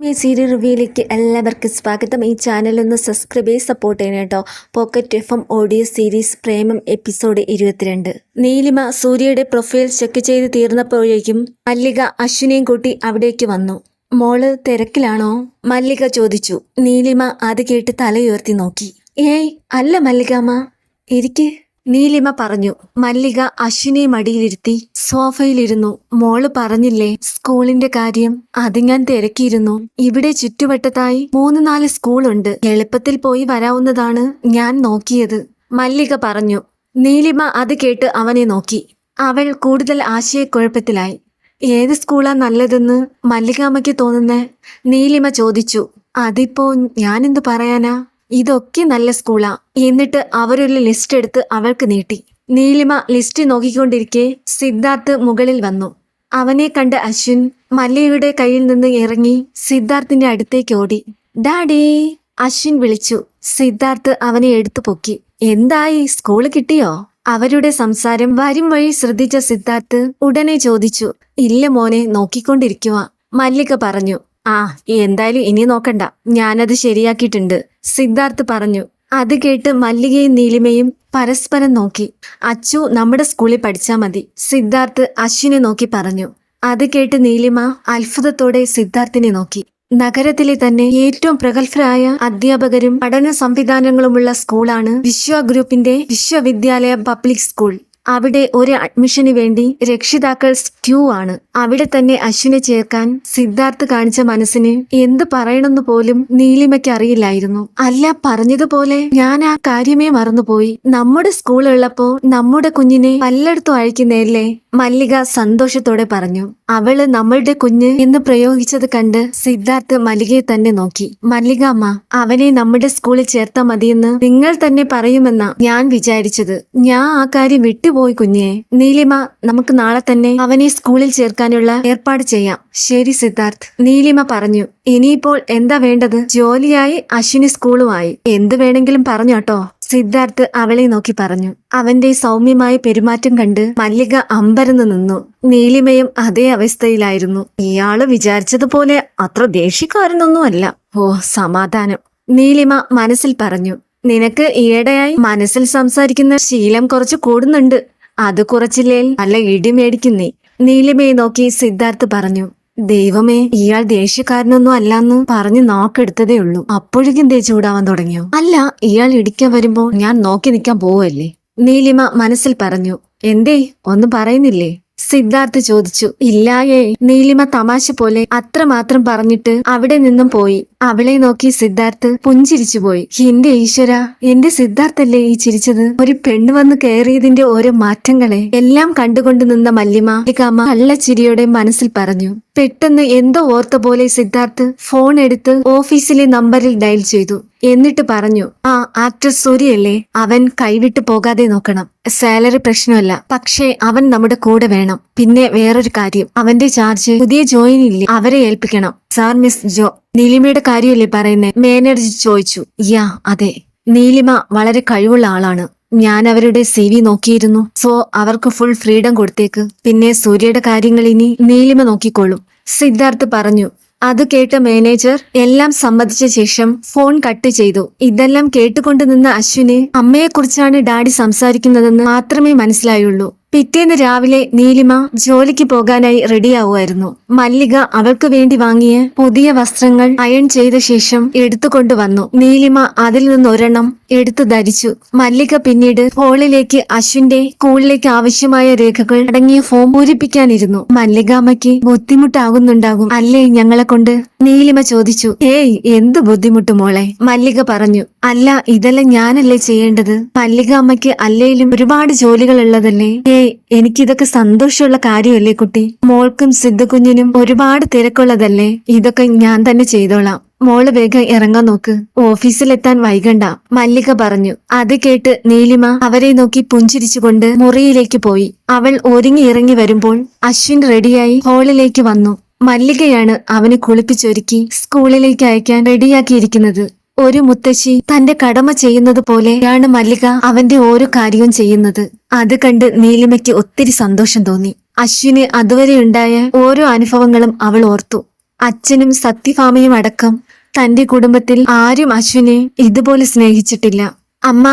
ഈ സീരിയൽ റിവ്യൂയിലേക്ക് എല്ലാവർക്കും സ്വാഗതം. ഈ ചാനൽ ഒന്ന് സബ്സ്ക്രൈബ് ചെയ്ത് സപ്പോർട്ട് ചെയ്യണം കേട്ടോ pocket F M audio series Premam episode ഇരുപത്തിരണ്ട്. നീലിമ സൂര്യയുടെ പ്രൊഫൈൽ ചെക്ക് ചെയ്ത് തീർന്നപ്പോഴേക്കും മല്ലിക അശ്വിനെയും കൂട്ടി അവിടേക്ക് വന്നു. മോൾ തിരക്കിലാണോ? മല്ലിക ചോദിച്ചു. നീലിമ അത് കേട്ട് തലയുയർത്തി നോക്കി. ഏയ് അല്ല മല്ലികാമ്മ. ഇരിക്ക്. നീലിമ പറഞ്ഞു മല്ലിക അശ്വിനെ മടിയിലിരുത്തി സോഫയിലിരുന്നു. മോൾ പറഞ്ഞില്ലേ സ്കൂളിന്റെ കാര്യം അത് ഞാൻ തിരക്കിയിരുന്നു. ഇവിടെ ചുറ്റുവട്ടത്തായി മൂന്ന് നാല് സ്കൂളുണ്ട്. എളുപ്പത്തിൽ പോയി വരാവുന്നതാണ് ഞാൻ നോക്കിയത്. മല്ലിക പറഞ്ഞു നീലിമ അത് കേട്ട് അവനെ നോക്കി. അവൾ കൂടുതൽ ആശയക്കുഴപ്പത്തിലായി. ഏത് സ്കൂളാ നല്ലതെന്ന് മല്ലികാമ്മയ്ക്ക് തോന്നുന്നേ? നീലിമ ചോദിച്ചു അതിപ്പോ ഞാനെന്ത് പറയാനാ? ഇതൊക്കെ നല്ല സ്കൂളാ. എന്നിട്ട് അവരൊരു ലിസ്റ്റ് എടുത്ത് അവൾക്ക് നീട്ടി. നീലിമ ലിസ്റ്റ് നോക്കിക്കൊണ്ടിരിക്കെ സിദ്ധാർത്ഥ് മുകളിൽ വന്നു. അവനെ കണ്ട അശ്വിൻ മല്ലിയുടെ കയ്യിൽ നിന്ന് ഇറങ്ങി സിദ്ധാർത്ഥിന്റെ അടുത്തേക്ക് ഓടി. ഡാഡി അശ്വിൻ വിളിച്ചു. സിദ്ധാർത്ഥ് അവനെ എടുത്തു പൊക്കി. എന്തായി സ്കൂൾ കിട്ടിയോ? അവരുടെ സംസാരം വരും വഴി ശ്രദ്ധിച്ച സിദ്ധാർത്ഥ് ഉടനെ ചോദിച്ചു. ഇല്ല മോനെ നോക്കിക്കൊണ്ടിരിക്കുക മല്ലിക പറഞ്ഞു. ആ എന്തായാലും ഇനി നോക്കണ്ട. ഞാനത് ശരിയാക്കിയിട്ടുണ്ട്. സിദ്ധാർത്ഥ് പറഞ്ഞു. അത് കേട്ട് മല്ലികയും നീലിമയും പരസ്പരം നോക്കി. അച്ചു നമ്മുടെ സ്കൂളിൽ പഠിച്ചാ മതി. സിദ്ധാർത്ഥ് അശ്വിനെ നോക്കി പറഞ്ഞു. അത് കേട്ട് നീലിമ അത്ഭുതത്തോടെ സിദ്ധാർത്ഥിനെ നോക്കി. നഗരത്തിലെ തന്നെ ഏറ്റവും പ്രഗത്ഭരായ അധ്യാപകരും പഠന സംവിധാനങ്ങളുമുള്ള സ്കൂളാണ് വിശ്വ ഗ്രൂപ്പിന്റെ വിശ്വവിദ്യാലയ പബ്ലിക് സ്കൂൾ. അവിടെ ഒരു അഡ്മിഷന് വേണ്ടി രക്ഷിതാക്കൾ ക്യൂ ആണ്. അവിടെ തന്നെ അശ്വിനെ ചേർക്കാൻ സിദ്ധാർത്ഥ് കാണിച്ച മനസ്സിന് എന്ത് പറയണമെന്ന് പോലും നീലിമയ്ക്ക് അറിയില്ലായിരുന്നു. അല്ല പറഞ്ഞതുപോലെ ഞാൻ ആ കാര്യമേ മറന്നുപോയി. നമ്മുടെ സ്കൂളുള്ളപ്പോ നമ്മുടെ കുഞ്ഞിനെ പലയിടത്തും അയക്കുന്നതല്ലേ? മല്ലിക സന്തോഷത്തോടെ പറഞ്ഞു അവൾ നമ്മളുടെ കുഞ്ഞ് എന്ന് പ്രയോഗിച്ചത് കണ്ട് സിദ്ധാർത്ഥ് മല്ലികയെ തന്നെ നോക്കി. മല്ലിക അമ്മ അവനെ നമ്മുടെ സ്കൂളിൽ ചേർത്താ മതിയെന്ന് നിങ്ങൾ തന്നെ പറയുമെന്ന ഞാൻ വിചാരിച്ചത്. ഞാൻ ആ കാര്യം വിട്ടുപോയി കുഞ്ഞേ. നീലിമ നമുക്ക് നാളെ തന്നെ അവനെ സ്കൂളിൽ ചേർക്കാനുള്ള ഏർപ്പാട് ചെയ്യാം. ശരി സിദ്ധാർത്ഥ് നീലിമ പറഞ്ഞു. ഇനിയിപ്പോൾ എന്താ വേണ്ടത്? ജോലിയായി അശ്വിനി സ്കൂളുമായി. എന്ത് വേണമെങ്കിലും പറഞ്ഞോട്ടോ സിദ്ധാർത്ഥ് അവളെ നോക്കി പറഞ്ഞു. അവന്റെ സൗമ്യമായ പെരുമാറ്റം കണ്ട് മല്ലിക അമ്പരന്ന് നിന്നു. നീലിമയും അതേ അവസ്ഥയിലായിരുന്നു. ഇയാൾ വിചാരിച്ചതുപോലെ അത്ര ദേഷ്യക്കാരനൊന്നുമല്ല. ഓ സമാധാനം. നീലിമ മനസ്സിൽ പറഞ്ഞു. നിനക്ക് ഈയിടെയായി മനസ്സിൽ സംസാരിക്കുന്ന ശീലം കുറച്ച് കൂടുന്നുണ്ട്. അത് കുറച്ചില്ലേൽ നല്ല ഇടി മേടിക്കുന്നേ നീലിമയെ നോക്കി സിദ്ധാർത്ഥ് പറഞ്ഞു. ദൈവമേ ഇയാൾ ദേഷ്യക്കാരനൊന്നും അല്ലാന്ന് പറഞ്ഞ് നോക്കെടുത്തതേ ഉള്ളൂ. അപ്പോഴേക്കും ദേ ചൂടാവാൻ തുടങ്ങിയോ? അല്ല ഇയാൾ ഇടിക്കാൻ വരുമ്പോ ഞാൻ നോക്കി നിൽക്കാൻ പോവല്ലേ നീലിമ മനസ്സിൽ പറഞ്ഞു എന്തേ ഒന്നും പറയുന്നില്ലേ? സിദ്ധാർത്ഥ് ചോദിച്ചു ഇല്ലായേ നീലിമ തമാശ പോലെ അത്രമാത്രം പറഞ്ഞിട്ട് അവിടെ നിന്നും പോയി. അവളെ നോക്കി സിദ്ധാർത്ഥ് പുഞ്ചിരിച്ചു പോയി. എന്റെ ഈശ്വര എന്റെ സിദ്ധാർത്ഥല്ലേ ഈ ചിരിച്ചത്? ഒരു പെണ്ണ് വന്ന് കയറിയതിന്റെ ഓരോ മാറ്റങ്ങളെ എല്ലാം കണ്ടുകൊണ്ട് നിന്ന മല്ലിമ നല്ല കള്ളച്ചിരിയോടെ മനസ്സിൽ പറഞ്ഞു പെട്ടെന്ന് എന്തോ ഓർത്ത പോലെ സിദ്ധാർത്ഥ് ഫോൺ എടുത്ത് ഓഫീസിലെ നമ്പറിൽ ഡയൽ ചെയ്തു. എന്നിട്ട് പറഞ്ഞു ആ ആക്ടർ സൂര്യയല്ലേ? അവൻ കൈവിട്ട് പോകാതെ നോക്കണം. സാലറി പ്രശ്നമല്ല. പക്ഷേ അവൻ നമ്മുടെ കൂടെ വേണം. പിന്നെ വേറൊരു കാര്യം. അവന്റെ ചാർജ് പുതിയ ജോയിൻ ഇല്ലേ? അവരെ ഏൽപ്പിക്കണം. സാർ മിസ് ജോ നീലിമയുടെ കാര്യമല്ലേ പറയുന്നേ? മാനേജർ ചോദിച്ചു. യാ അതെ. നീലിമ വളരെ കഴിവുള്ള ആളാണ്. ഞാൻ അവരുടെ സി വി നോക്കിയിരുന്നു. സോ അവർക്ക് ഫുൾ ഫ്രീഡം കൊടുത്തേക്ക്. പിന്നെ സൂര്യയുടെ കാര്യങ്ങൾ ഇനി നീലിമ നോക്കിക്കോളും. സിദ്ധാർത്ഥ് പറഞ്ഞു അത് കേട്ട മാനേജർ എല്ലാം സമ്മതിച്ച ശേഷം ഫോൺ കട്ട് ചെയ്തു. ഇതെല്ലാം കേട്ടുകൊണ്ട് നിന്ന അശ്വിന് അമ്മയെക്കുറിച്ചാണ് ഡാഡി സംസാരിക്കുന്നതെന്ന് മാത്രമേ മനസ്സിലായുള്ളൂ. പിറ്റേന്ന് രാവിലെ നീലിമ ജോലിക്ക് പോകാനായി റെഡിയാവുമായിരുന്നു. മല്ലിക അവൾക്ക് വേണ്ടി വാങ്ങിയ പുതിയ വസ്ത്രങ്ങൾ അയൺ ചെയ്ത ശേഷം എടുത്തുകൊണ്ടുവന്നു നീലിമ അതിൽ നിന്ന് ഒരെണ്ണം എടുത്തു ധരിച്ചു. മല്ലിക പിന്നീട് ഹോളിലേക്ക് അശ്വിന്റെ സ്കൂളിലേക്ക് ആവശ്യമായ രേഖകൾ അടങ്ങിയ ഫോം പൂരിപ്പിക്കാനിരുന്നു. മല്ലികാമ്മയ്ക്ക് ബുദ്ധിമുട്ടാകുന്നുണ്ടാകും. അല്ലേ ഞങ്ങളെ കൊണ്ട്? നീലിമ ചോദിച്ചു. ഏയ് എന്ത് ബുദ്ധിമുട്ട് മോളെ? മല്ലിക പറഞ്ഞു. അല്ല ഇതെല്ലാം ഞാനല്ലേ ചെയ്യേണ്ടത്? മല്ലിക അമ്മയ്ക്ക് അല്ലേലും ഒരുപാട് ജോലികൾ ഉള്ളതല്ലേ ഏയ് എനിക്കിതൊക്കെ സന്തോഷമുള്ള കാര്യമല്ലേ കുട്ടി? മോൾക്കും സിദ്ധുകുഞ്ഞിനും ഒരുപാട് തിരക്കുള്ളതല്ലേ? ഇതൊക്കെ ഞാൻ തന്നെ ചെയ്തോളാം. മോൾ വേഗം ഇറങ്ങാൻ നോക്ക്. ഓഫീസിലെത്താൻ വൈകണ്ട. മല്ലിക പറഞ്ഞു. അത് കേട്ട് നീലിമ അവരെ നോക്കി പുഞ്ചിരിച്ചുകൊണ്ട് മുറിയിലേക്ക് പോയി. അവൾ ഒരുങ്ങി ഇറങ്ങി വരുമ്പോൾ അശ്വിൻ റെഡിയായി ഹോളിലേക്ക് വന്നു. മല്ലികയാണ് അവനെ കുളിപ്പിച്ചൊരുക്കി സ്കൂളിലേക്ക് അയക്കാൻ റെഡിയാക്കിയിരിക്കുന്നത്. ഒരു മുത്തശ്ശി തന്റെ കടമ ചെയ്യുന്നത് പോലെയാണ് മല്ലിക അവന്റെ ഓരോ കാര്യവും ചെയ്യുന്നത്. അത് കണ്ട് നീലിമയ്ക്ക് ഒത്തിരി സന്തോഷം തോന്നി. അശ്വിന് അതുവരെ ഉണ്ടായ ഓരോ അനുഭവങ്ങളും അവൾ ഓർത്തു. അച്ഛനും സത്യഭാമയും അടക്കം തന്റെ കുടുംബത്തിൽ ആരും അശ്വിനെ ഇതുപോലെ സ്നേഹിച്ചിട്ടില്ല. അമ്മ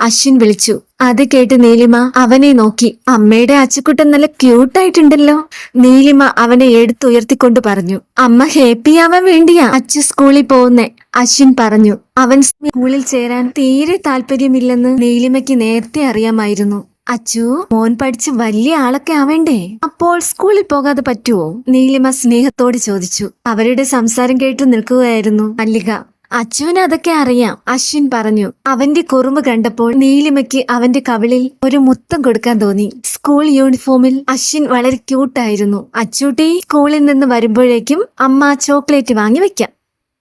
അശ്വിൻ വിളിച്ചു. അത് കേട്ട് നീലിമ അവനെ നോക്കി. അമ്മയുടെ അച്ചുക്കുട്ടൻ നല്ല ക്യൂട്ടായിട്ടുണ്ടല്ലോ. നീലിമ അവനെ എടുത്തുയർത്തിക്കൊണ്ട് പറഞ്ഞു. അമ്മ ഹാപ്പിയാവാൻ വേണ്ടിയാ അച്ചു സ്കൂളിൽ പോകുന്നേ. അശ്വിൻ പറഞ്ഞു അവൻ സ്കൂളിൽ ചേരാൻ തീരെ താല്പര്യമില്ലെന്ന് നീലിമയ്ക്ക് നേരത്തെ അറിയാമായിരുന്നു. അച്ചു മോൻ പഠിച്ച് വലിയ ആളൊക്കെ ആവേണ്ടേ? അപ്പോൾ സ്കൂളിൽ പോകാതെ പറ്റുമോ നീലിമ സ്നേഹത്തോട് ചോദിച്ചു. അവരുടെ സംസാരം കേട്ടു നിൽക്കുകയായിരുന്നു മല്ലിക. അച്ചുവിന് അതൊക്കെ അറിയാം അശ്വിൻ പറഞ്ഞു. അവന്റെ കുറുമ്പ് കണ്ടപ്പോൾ നീലിമയ്ക്ക് അവന്റെ കവിളിൽ ഒരു മുത്തം കൊടുക്കാൻ തോന്നി. സ്കൂൾ യൂണിഫോമിൽ അശ്വിൻ വളരെ ക്യൂട്ടായിരുന്നു അച്ചൂട്ടി സ്കൂളിൽ നിന്ന് വരുമ്പോഴേക്കും അമ്മ ചോക്ലേറ്റ് വാങ്ങി വെക്കാം.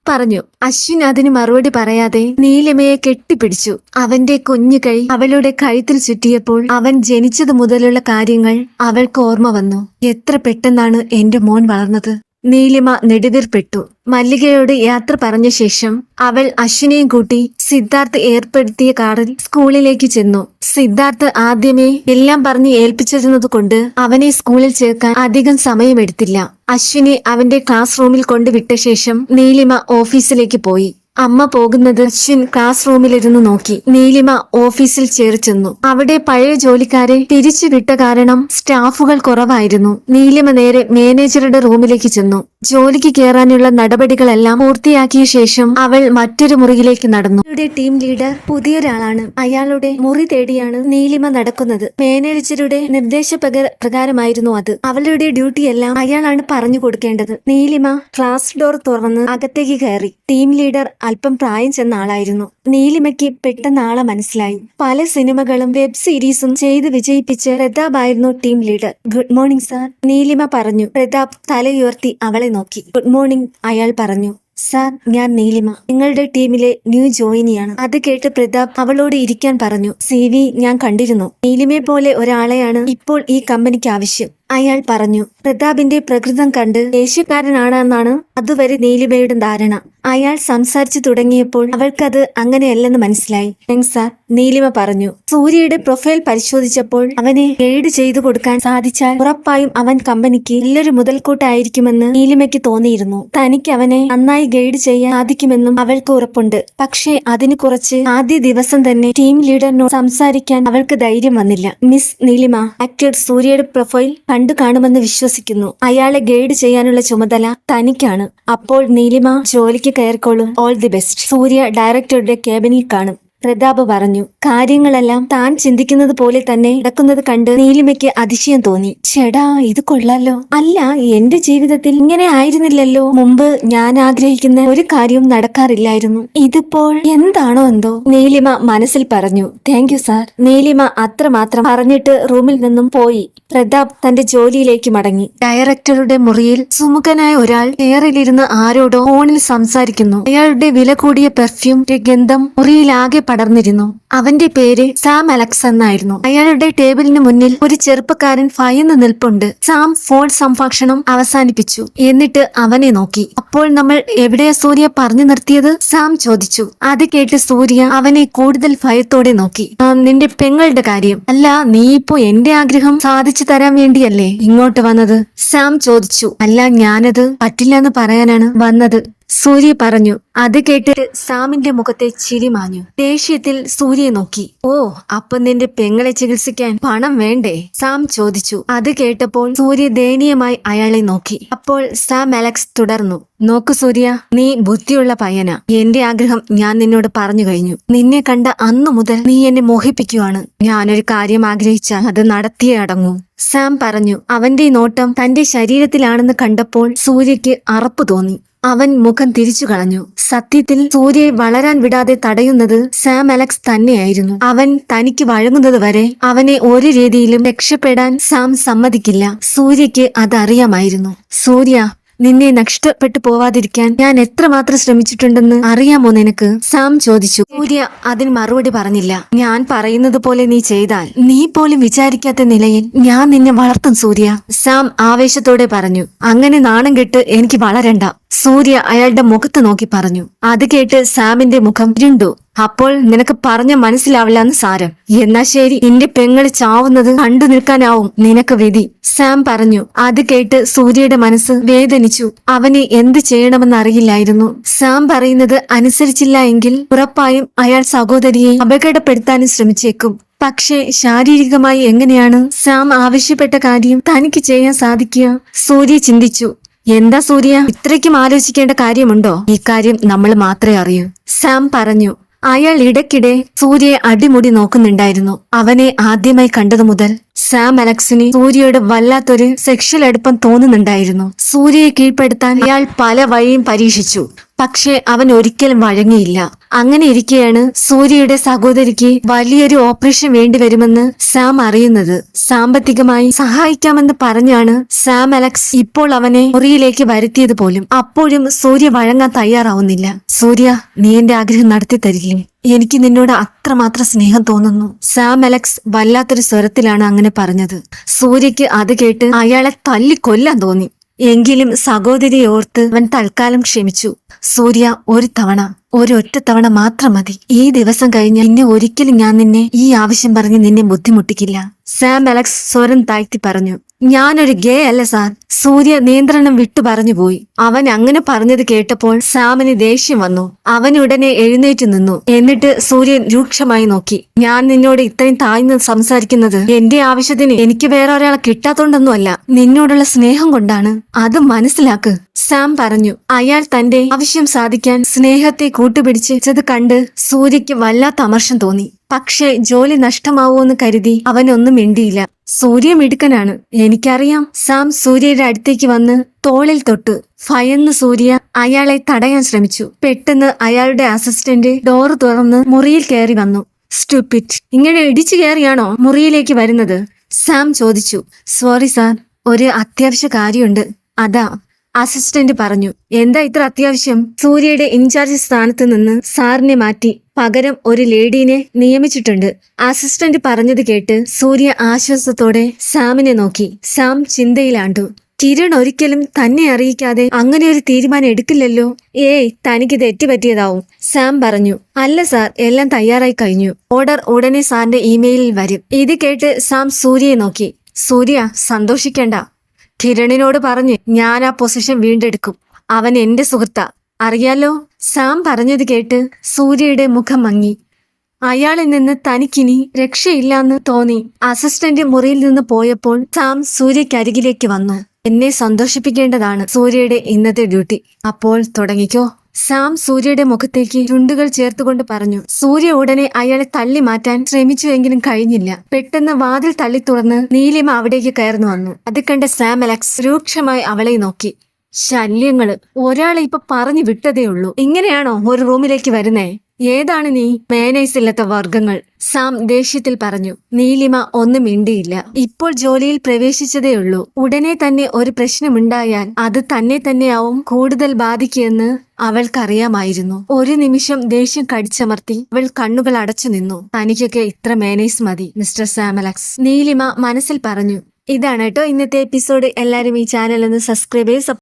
പറഞ്ഞു അശ്വിൻ അതിന് മറുപടി പറയാതെ നീലിമയെ കെട്ടിപ്പിടിച്ചു. അവന്റെ കുഞ്ഞു കൈ അവളുടെ കഴുത്തിൽ ചുറ്റിയപ്പോൾ അവൻ ജനിച്ചതു മുതലുള്ള കാര്യങ്ങൾ അവൾക്ക് ഓർമ്മ വന്നു. എത്ര പെട്ടെന്നാണ് എന്റെ മോൻ വളർന്നത്. നീലിമ നെടുവീർപ്പെട്ടു. മല്ലികയോട് യാത്ര പറഞ്ഞ ശേഷം അവൾ അശ്വിനെയും കൂട്ടി സിദ്ധാർത്ഥ് ഏർപ്പെടുത്തിയ കാറിൽ സ്കൂളിലേക്ക് ചെന്നു. സിദ്ധാർത്ഥ് ആദ്യമേ എല്ലാം പറഞ്ഞ് ഏൽപ്പിച്ചിരുന്നതുകൊണ്ട് അവനെ സ്കൂളിൽ ചേർക്കാൻ അധികം സമയമെടുത്തില്ല. അശ്വിനെ അവന്റെ ക്ലാസ് റൂമിൽ കൊണ്ടുവിട്ട ശേഷം നീലിമ ഓഫീസിലേക്ക് പോയി. അമ്മ പോകുന്നത് അശ്വിൻ ക്ലാസ് റൂമിലിരുന്ന് നോക്കി. നീലിമ ഓഫീസിൽ ചേറി ചെന്നു. അവിടെ പഴയ ജോലിക്കാരെ പിരിച്ചുവിട്ട കാരണം സ്റ്റാഫുകൾ കുറവായിരുന്നു. നീലിമ നേരെ മാനേജറുടെ റൂമിലേക്ക് ചെന്നു. ജോലിക്ക് കയറാനുള്ള നടപടികളെല്ലാം പൂർത്തിയാക്കിയ ശേഷം അവൾ മറ്റൊരു മുറിയിലേക്ക് നടന്നു. അവരുടെ ടീം ലീഡർ പുതിയൊരാളാണ്. അയാളുടെ മുറി തേടിയാണ് നീലിമ നടക്കുന്നത്. മാനേജറുടെ നിർദ്ദേശ പ്രകാരമായിരുന്നു അത്. അവളുടെ ഡ്യൂട്ടിയെല്ലാം അയാളാണ് പറഞ്ഞു കൊടുക്കേണ്ടത്. നീലിമ ക്ലാസ് ഡോർ തുറന്ന് അകത്തേക്ക് കയറി. ടീം ലീഡർ അല്പം പ്രായം ചെന്ന ആളായിരുന്നു. നീലിമയ്ക്ക് പെട്ടെന്ന് ആളെ മനസ്സിലായി. പല സിനിമകളും വെബ് സീരീസും ചെയ്ത് വിജയിപ്പിച്ച് പ്രതാപ് ആയിരുന്നു team leader good morning sir Neelima പറഞ്ഞു. പ്രതാപ് തലയുയർത്തി അവളെ നോക്കി. ഗുഡ് മോർണിംഗ് അയാൾ പറഞ്ഞു. സാർ ഞാൻ നീലിമ. നിങ്ങളുടെ ടീമിലെ ന്യൂ ജോയിനിയാണ് അത് കേട്ട് പ്രതാപ് അവളോട് ഇരിക്കാൻ പറഞ്ഞു. സി ഞാൻ കണ്ടിരുന്നു. നീലിമയെ പോലെ ഒരാളെയാണ് ഇപ്പോൾ ഈ കമ്പനിക്ക് ആവശ്യം. അയാൾ പറഞ്ഞു പ്രതാപിന്റെ പ്രകൃതം കണ്ട് ദേഷ്യക്കാരനാണെന്നാണ് അതുവരെ നീലിമയുടെ ധാരണ. അയാൾ സംസാരിച്ചു തുടങ്ങിയപ്പോൾ അവൾക്കത് അങ്ങനെയല്ലെന്ന് മനസ്സിലായി. സാർ നീലിമ പറഞ്ഞു സൂര്യയുടെ പ്രൊഫൈൽ പരിശോധിച്ചപ്പോൾ അവനെ ഗൈഡ് ചെയ്തു കൊടുക്കാൻ സാധിച്ചാൽ ഉറപ്പായും അവൻ കമ്പനിക്ക് നല്ലൊരു മുതൽക്കൂട്ടായിരിക്കുമെന്ന് നീലിമയ്ക്ക് തോന്നിയിരുന്നു. തനിക്ക് അവനെ നന്നായി ഗൈഡ് ചെയ്യാൻ സാധിക്കുമെന്നും അവൾക്ക് ഉറപ്പുണ്ട്. പക്ഷേ അതിന് കുറച്ച് ആദ്യ ദിവസം തന്നെ ടീം ലീഡറിനോട് സംസാരിക്കാൻ അവൾക്ക് ധൈര്യം വന്നില്ല. മിസ് നീലിമ ആക്ടർ സൂര്യയുടെ പ്രൊഫൈൽ കണ്ടു കാണുമെന്ന് വിശ്വസിക്കുന്നു. അയാളെ ഗൈഡ് ചെയ്യാനുള്ള ചുമതല തനിക്കാണ്. അപ്പോൾ നീലിമ ജോലിക്ക് കയറിക്കോളും. All the best. സൂര്യ ഡയറക്ടറുടെ ക്യാബിനിൽ കാണും. പ്രതാപ് പറഞ്ഞു കാര്യങ്ങളെല്ലാം താൻ ചിന്തിക്കുന്നത് പോലെ തന്നെ നടക്കുന്നത് കണ്ട് നീലിമയ്ക്ക് അതിശയം തോന്നി. ചേടാ ഇത് കൊള്ളാലോ. അല്ല എന്റെ ജീവിതത്തിൽ ഇങ്ങനെ ആയിരുന്നില്ലല്ലോ. മുമ്പ് ഞാൻ ആഗ്രഹിക്കുന്ന ഒരു കാര്യവും നടക്കാറില്ലായിരുന്നു. ഇതിപ്പോൾ എന്താണോ എന്തോ? നീലിമ മനസ്സിൽ പറഞ്ഞു താങ്ക് യു സാർ നീലിമ അത്രമാത്രം പറഞ്ഞിട്ട് റൂമിൽ നിന്നും പോയി. പ്രതാപ് തന്റെ ജോലിയിലേക്ക് മടങ്ങി. ഡയറക്ടറുടെ മുറിയിൽ സുമുഖനായ ഒരാൾ ചെയറിലിരുന്ന് ആരോടോ ഫോണിൽ സംസാരിക്കുന്നു. അയാളുടെ വില കൂടിയ പെർഫ്യൂം ഗന്ധം മുറിയിലാകെ പടർന്നിരുന്നു. അവന്റെ പേര് സാം അലക്സ് എന്നായിരുന്നു. അയാളുടെ ടേബിളിന് മുന്നിൽ ഒരു ചെറുപ്പക്കാരൻ ഭയന്ന് നിൽപ്പുണ്ട്. സാം ഫോൺ സംഭാഷണം അവസാനിപ്പിച്ചു. എന്നിട്ട് അവനെ നോക്കി. അപ്പോൾ നമ്മൾ എവിടെയാ സൂര്യ പറഞ്ഞു നിർത്തിയത്? സാം ചോദിച്ചു. അത് കേട്ട് സൂര്യ അവനെ കൂടുതൽ ഭയത്തോടെ നോക്കി. "ആ, നിന്റെ പെങ്ങളുടെ കാര്യം. അല്ല നീ ഇപ്പോ എന്റെ ആഗ്രഹം സാധിച്ചു തരാൻ വേണ്ടിയല്ലേ ഇങ്ങോട്ട് വന്നത്? സാം ചോദിച്ചു. അല്ല ഞാനത് പറ്റില്ലെന്ന് പറയാനാണ് വന്നത്. സൂര്യ പറഞ്ഞു അത് കേട്ടിട്ട് സാമിന്റെ മുഖത്തെ ചിരി മാഞ്ഞു. ദേഷ്യത്തിൽ സൂര്യയെ നോക്കി. ഓ അപ്പൊ നിന്റെ പെങ്ങളെ ചികിത്സിക്കാൻ പണം വേണ്ടേ? സാം ചോദിച്ചു. അത് കേട്ടപ്പോൾ സൂര്യ ദയനീയമായി അയാളെ നോക്കി. അപ്പോൾ സാം അലക്സ് തുടർന്നു നോക്കു സൂര്യ നീ ബുദ്ധിയുള്ള പയ്യനാ. എന്റെ ആഗ്രഹം ഞാൻ നിന്നോട് പറഞ്ഞു കഴിഞ്ഞു. നിന്നെ കണ്ട അന്നു മുതൽ നീ എന്നെ മോഹിപ്പിക്കുവാണ്. ഞാനൊരു കാര്യം ആഗ്രഹിച്ചാൽ അത് നടത്തിയേ അടങ്ങൂ. സാം പറഞ്ഞു അവന്റെ നോട്ടം തന്റെ ശരീരത്തിലാണെന്ന് കണ്ടപ്പോൾ സൂര്യയ്ക്ക് അറപ്പ് തോന്നി. അവൻ മുഖം തിരിച്ചു കളഞ്ഞു. സത്യത്തിൽ സൂര്യയെ വളരാൻ വിടാതെ തടയുന്നത് സാം അലക്സ് തന്നെയായിരുന്നു. അവൻ തനിക്ക് വഴങ്ങുന്നത് വരെ അവനെ ഒരു രീതിയിലും രക്ഷപ്പെടാൻ സാം സമ്മതിക്കില്ല. സൂര്യയ്ക്ക് അതറിയാമായിരുന്നു സൂര്യ നിന്നെ നഷ്ടപ്പെട്ടു പോവാതിരിക്കാൻ ഞാൻ എത്രമാത്രം ശ്രമിച്ചിട്ടുണ്ടെന്ന് അറിയാമോ നിനക്ക്? സാം ചോദിച്ചു. സൂര്യ അതിന് മറുപടി പറഞ്ഞില്ല. ഞാൻ പറയുന്നത് പോലെ നീ ചെയ്താൽ നീ പോലും വിചാരിക്കാത്ത നിലയിൽ ഞാൻ നിന്നെ വളർത്തും സൂര്യ. സാം ആവേശത്തോടെ പറഞ്ഞു. അങ്ങനെ നാണം കെട്ട് എനിക്ക് വളരണ്ട. സൂര്യ അയാളുടെ മുഖത്ത് നോക്കി പറഞ്ഞു. അത് കേട്ട് സാമിന്റെ മുഖം ഇരുണ്ടു. അപ്പോൾ നിനക്ക് പറഞ്ഞ മനസ്സിലാവില്ല എന്ന് സാരം. എന്നാ ശരി നിന്റെ പെങ്ങൾ ചാവുന്നത് കണ്ടു നിൽക്കാനാവും നിനക്ക് വിധി. സാം പറഞ്ഞു. അത് കേട്ട് സൂര്യയുടെ മനസ്സ് വേദനിച്ചു. അവനെ എന്ത് ചെയ്യണമെന്ന് അറിയില്ലായിരുന്നു. സാം പറയുന്നത് അനുസരിച്ചില്ല എങ്കിൽ ഉറപ്പായും അയാൾ സഹോദരിയെ അപകടപ്പെടുത്താനും ശ്രമിച്ചേക്കും. പക്ഷേ ശാരീരികമായി എങ്ങനെയാണ് സാം ആവശ്യപ്പെട്ട കാര്യം തനിക്ക് ചെയ്യാൻ സാധിക്കുക? സൂര്യ ചിന്തിച്ചു. എന്താ സൂര്യ? ഇത്രയ്ക്കും ആലോചിക്കേണ്ട കാര്യമുണ്ടോ? ഇക്കാര്യം നമ്മൾ മാത്രമേ അറിയൂ. സാം പറഞ്ഞു. അയാൾ ഇടയ്ക്കിടെ സൂര്യയെ അടിമുടി നോക്കുന്നുണ്ടായിരുന്നു. അവനെ ആദ്യമായി കണ്ടതു മുതൽ സാം അലക്സിന് സൂര്യയോട് വല്ലാത്തൊരു സെക്ഷൽ അടുപ്പം തോന്നുന്നുണ്ടായിരുന്നു. സൂര്യയെ കീഴ്പ്പെടുത്താൻ അയാൾ പല വഴിയും പരീക്ഷിച്ചു. പക്ഷേ അവൻ ഒരിക്കലും വഴങ്ങിയില്ല. അങ്ങനെ ഇരിക്കെയാണ് സൂര്യയുടെ സഹോദരിക്ക് വലിയൊരു ഓപ്പറേഷൻ വേണ്ടിവരുമെന്ന് സാം അറിയുന്നത്. സാമ്പത്തികമായി സഹായിക്കാമെന്ന് പറഞ്ഞാണ് സാം അലക്സ് ഇപ്പോൾ അവനെ മുറിയിലേക്ക് വരുത്തിയത് പോലും. അപ്പോഴും സൂര്യ വഴങ്ങാൻ തയ്യാറാവുന്നില്ല. സൂര്യ നീ എന്റെ ആഗ്രഹം നടത്തി തരില്ലേ? എനിക്ക് നിന്നോട് അത്രമാത്രം സ്നേഹം തോന്നുന്നു. സാം അലക്സ് വല്ലാത്തൊരു സ്വരത്തിലാണ് അങ്ങനെ പറഞ്ഞത്. സൂര്യക്ക് അത് കേട്ട് അയാളെ തല്ലിക്കൊല്ലാൻ തോന്നി. എങ്കിലും സഹോദരിയെ ഓർത്ത് അവൻ തൽക്കാലം ക്ഷമിച്ചു. സൂര്യ ഒരു തവണ ഒരൊറ്റ തവണ മാത്രം മതി. ഈ ദിവസം കഴിഞ്ഞ് നിന്നെ ഒരിക്കലും ഞാൻ നിന്നെ ഈ ആവശ്യം പറഞ്ഞ് നിന്നെ ബുദ്ധിമുട്ടിക്കില്ല. സാം അലക്സ് സ്വരം താഴ്ത്തി പറഞ്ഞു. ഞാനൊരു ഗേ അല്ല സാർ. സൂര്യ നിയന്ത്രണം വിട്ടു പറഞ്ഞു പോയി. അവൻ അങ്ങനെ പറഞ്ഞത് കേട്ടപ്പോൾ സാമിന് ദേഷ്യം വന്നു. അവൻ ഉടനെ എഴുന്നേറ്റ് നിന്നു. എന്നിട്ട് സൂര്യൻ രൂക്ഷമായി നോക്കി. ഞാൻ നിന്നോട് ഇത്രയും താഴ്ന്ന് സംസാരിക്കുന്നത് എന്റെ ആവശ്യത്തിന് എനിക്ക് വേറെ ഒരാളെ കിട്ടാത്തോണ്ടൊന്നുമല്ല. നിന്നോടുള്ള സ്നേഹം കൊണ്ടാണ്. അത് മനസ്സിലാക്ക്. സാം പറഞ്ഞു. അയാൾ തന്റെ ആവശ്യം സാധിക്കാൻ സ്നേഹത്തെ കൂട്ടുപിടിച്ച് കണ്ട് സൂര്യയ്ക്ക് വല്ലാത്ത അമർഷം തോന്നി. പക്ഷേ ജോലി നഷ്ടമാവൂന്ന് കരുതി അവനൊന്നും മിണ്ടിയില്ല. സൂര്യ മിടുക്കനാണ്. എനിക്കറിയാം. സാം സൂര്യയുടെ അടുത്തേക്ക് വന്ന് തോളിൽ തൊട്ട് ഭയന്ന് സൂര്യ അയാളെ തടയാൻ ശ്രമിച്ചു. പെട്ടെന്ന് അയാളുടെ അസിസ്റ്റന്റ് ഡോർ തുറന്ന് മുറിയിൽ കയറി വന്നു. സ്റ്റുപ്പിറ്റ് ഇങ്ങനെ ഇടിച്ചു കയറിയാണോ മുറിയിലേക്ക് വരുന്നത്? സാം ചോദിച്ചു. സോറി സാർ ഒരു അത്യാവശ്യ കാര്യമുണ്ട്. അതാ. അസിസ്റ്റന്റ് പറഞ്ഞു എന്താ ഇത്ര അത്യാവശ്യം? സൂര്യയുടെ ഇൻചാർജ് സ്ഥാനത്ത് നിന്ന് സാറിനെ മാറ്റി. പകരം ഒരു ലേഡീനെ നിയമിച്ചിട്ടുണ്ട്. അസിസ്റ്റന്റ് പറഞ്ഞത് കേട്ട് സൂര്യ ആശ്വാസത്തോടെ സാമിനെ നോക്കി. സാം ചിന്തയിലാണ്ടു. കിരൺ ഒരിക്കലും തന്നെ അറിയിക്കാതെ അങ്ങനെ ഒരു തീരുമാനം എടുക്കില്ലല്ലോ. ഏയ് തനിക്ക് തെറ്റുപറ്റിയതാവും സാം പറഞ്ഞു. അല്ല സാർ എല്ലാം തയ്യാറായി കഴിഞ്ഞു. ഓർഡർ ഉടനെ സാറിന്റെ ഇമെയിലിൽ വരും. ഇത് കേട്ട് സാം സൂര്യയെ നോക്കി. സൂര്യ സന്തോഷിക്കേണ്ട. കിരണിനോട് പറഞ്ഞ് ഞാൻ ആ പൊസിഷൻ വീണ്ടെടുക്കും. അവൻ എന്റെ സുഹൃത്താ. അറിയാലോ? സാം പറഞ്ഞത് കേട്ട് സൂര്യയുടെ മുഖം മങ്ങി. അയാളിൽ നിന്ന് തനിക്കിനി രക്ഷയില്ലാന്ന് തോന്നി. അസിസ്റ്റന്റ് മുറിയിൽ നിന്ന് പോയപ്പോൾ സാം സൂര്യക്കരികിലേക്ക് വന്നു. എന്നെ സന്തോഷിപ്പിക്കേണ്ടതാണ് സൂര്യയുടെ ഇന്നത്തെ ഡ്യൂട്ടി അപ്പോൾ തുടങ്ങിക്കോ. സാം സൂര്യയുടെ മുഖത്തേക്ക് ചുണ്ടുകൾ ചേർത്തുകൊണ്ട് പറഞ്ഞു സൂര്യ ഉടനെ അയാളെ തള്ളി മാറ്റാൻ ശ്രമിച്ചുവെങ്കിലും കഴിഞ്ഞില്ല. പെട്ടെന്ന് വാതിൽ തള്ളി തുറന്ന് നീലിമ അവിടേക്ക് കയർന്നു വന്നു. അത് കണ്ട സാം അലക്സ് രൂക്ഷമായി അവളെ നോക്കി. ശല്യങ്ങൾ. ഒരാളെ ഇപ്പൊ പറഞ്ഞു വിട്ടതേ ഉള്ളൂ. ഇങ്ങനെയാണോ ഒരു റൂമിലേക്ക് വരുന്നേ? ഏതാണ് നീ മേനേഴ്സ് ഇല്ലാത്ത വർഗങ്ങൾ സാം ദേഷ്യത്തിൽ പറഞ്ഞു നീലിമ ഒന്നും മിണ്ടിയില്ല. ഇപ്പോൾ ജോലിയിൽ പ്രവേശിച്ചതേയുള്ളൂ ഉടനെ തന്നെ ഒരു പ്രശ്നമുണ്ടായാൽ അത് തന്നെ തന്നെയാവും കൂടുതൽ ബാധിക്കുമെന്ന് അവൾക്കറിയാമായിരുന്നു. ഒരു നിമിഷം ദേഷ്യം കടിച്ചമർത്തി അവൾ കണ്ണുകൾ അടച്ചു നിന്നു. തനിക്കൊക്കെ ഇത്ര മേനേസ് മതി മിസ്റ്റർ സാമലക്സ് നീലിമ മനസ്സിൽ പറഞ്ഞു ഇതാണ് കേട്ടോ ഇന്നത്തെ എപ്പിസോഡ്. എല്ലാവരും ഈ ചാനൽ ഒന്ന് സബ്സ്ക്രൈബ് ചെയ്ത്